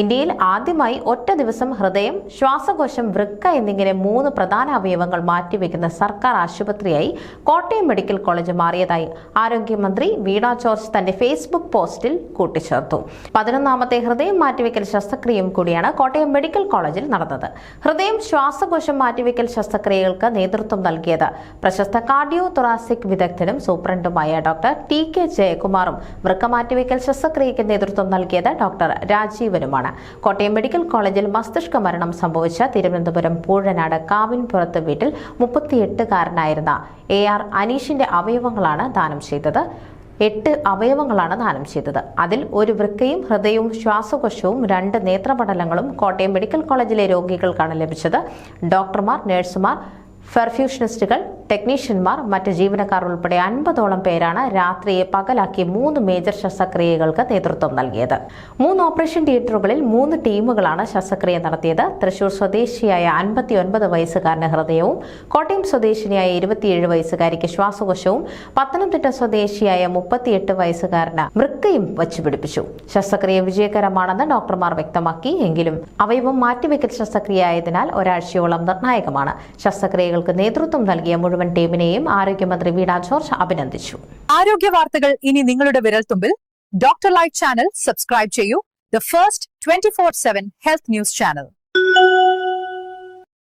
ഇന്ത്യയിൽ ആദ്യമായി ഒറ്റ ദിവസം ഹൃദയം ശ്വാസകോശം വൃക്ക എന്നിങ്ങനെ മൂന്ന് പ്രധാന അവയവങ്ങൾ മാറ്റിവെക്കുന്ന സർക്കാർ ആശുപത്രിയായി കോട്ടയം മെഡിക്കൽ കോളേജ് മാറിയതായി ആരോഗ്യമന്ത്രി വീണ ജോർജ് തന്റെ ഫേസ്ബുക്ക് പോസ്റ്റിൽ കൂട്ടിച്ചേർത്തു. പതിനൊന്നാമത്തെ ഹൃദയം മാറ്റിവെക്കൽ ശസ്ത്രക്രിയയും കൂടിയാണ് കോട്ടയം മെഡിക്കൽ കോളേജിൽ നടന്നത്. ഹൃദയം ശ്വാസകോശം മാറ്റിവെക്കൽ ശസ്ത്രക്രിയകൾക്ക് നേതൃത്വം നൽകിയത് പ്രശസ്ത കാർഡിയോ തൊറാസിക് വിദഗ്ധനും സൂപ്രണ്ടുമായ ഡോക്ടർ ടി കെ ജയകുമാറും. വൃക്ക മാറ്റിവെക്കൽ ശസ്ത്രക്രിയയ്ക്ക് നേതൃത്വം നൽകിയത് ഡോക്ടർ രാജീവനുമാണ്. കോട്ടയം മെഡിക്കൽ കോളേജിൽ മസ്തിഷ്ക മരണം സംഭവിച്ച തിരുവനന്തപുരം പൂഴനാട് കാവിൻപുറത്ത് വീട്ടിൽ മുപ്പത്തിയെട്ടുകാരനായിരുന്ന എ ആർ അനീഷിന്റെ അവയവങ്ങളാണ് ദാനം ചെയ്തത്. എട്ട് അവയവങ്ങളാണ് ദാനം ചെയ്തത്. അതിൽ ഒരു വൃക്കയും ഹൃദയവും ശ്വാസകോശവും രണ്ട് നേത്രപടലങ്ങളും കോട്ടയം മെഡിക്കൽ കോളേജിലെ രോഗികൾക്കാണ് ലഭിച്ചത്. ഡോക്ടർമാർ നഴ്സുമാർ പെർഫ്യൂഷനിസ്റ്റുകൾ ടെക്നീഷ്യന്മാർ മറ്റ് ജീവനക്കാർ ഉൾപ്പെടെ അൻപതോളം പേരാണ് രാത്രിയെ പകലാക്കി മൂന്ന് മേജർ ശസ്ത്രക്രിയകൾക്ക് നേതൃത്വം നൽകിയത്. മൂന്ന് ഓപ്പറേഷൻ തിയേറ്ററുകളിൽ മൂന്ന് ടീമുകളാണ് ശസ്ത്രക്രിയ നടത്തിയത്. തൃശൂർ സ്വദേശിയായ അൻപത്തിയൊൻപത് വയസ്സുകാരന് ഹൃദയവും കോട്ടയം സ്വദേശിനിയായ ഇരുപത്തിയേഴ് വയസ്സുകാരിക്ക് ശ്വാസകോശവും പത്തനംതിട്ട സ്വദേശിയായ മുപ്പത്തിയെട്ട് വയസ്സുകാരന് വൃക്കയും വച്ചുപിടിപ്പിച്ചു. ശസ്ത്രക്രിയ വിജയകരമാണെന്ന് ഡോക്ടർമാർ വ്യക്തമാക്കി. എങ്കിലും അവയവം മാറ്റിവെക്കൽ ശസ്ത്രക്രിയ ആയതിനാൽ ഒരാഴ്ചയോളം നിർണായകമാണ്. ശസ്ത്രക്രിയകൾക്ക് നേതൃത്വം നൽകിയ മുഴുവൻ ടീമിനെയും ആരോഗ്യമന്ത്രി വീണ ജോർജ് അഭിനന്ദിച്ചു. ആരോഗ്യ വാർത്തകൾ ഇനി നിങ്ങളുടെ വിരൽത്തുമ്പിൽ ഡോക്ടർ ലൈറ്റ് ചാനൽ സബ്സ്ക്രൈബ് ചെയ്യൂ. The first twenty four seven health news channel